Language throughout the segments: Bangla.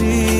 ভালোবাসি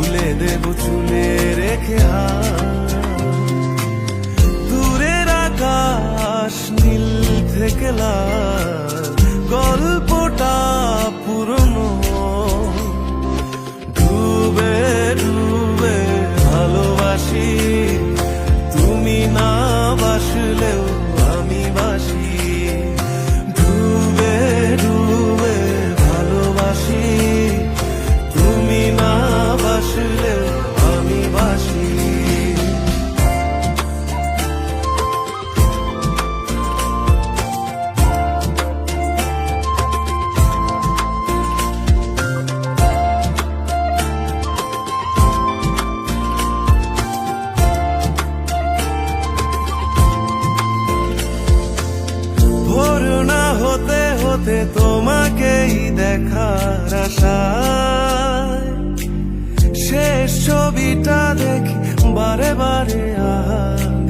দেব চুলে রেখে। দূরের আকাশ নীল থেকে লাল দেখার শেষ ছবিটা দেখি, বারে বারে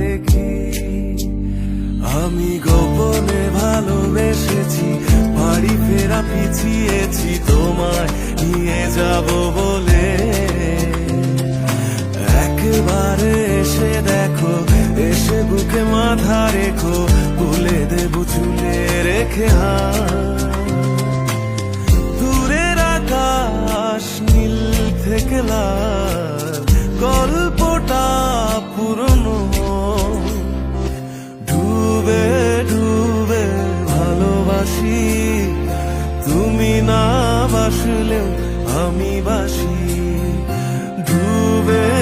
দেখি। আমি গোপনে ভালোবেসেছি, বাড়ি ফেরা পিছিয়েছি, তোমায় নিয়ে যাব বলে। একবারে এসে দেখো, এসে বুকে মাথা রেখো, বলে দেব চুলে রেখে হাত। গল্পটা পুরনো। ডুবে ডুবে ভালোবাসি তুমি না বাসলেও আমি বাসি। ডুবে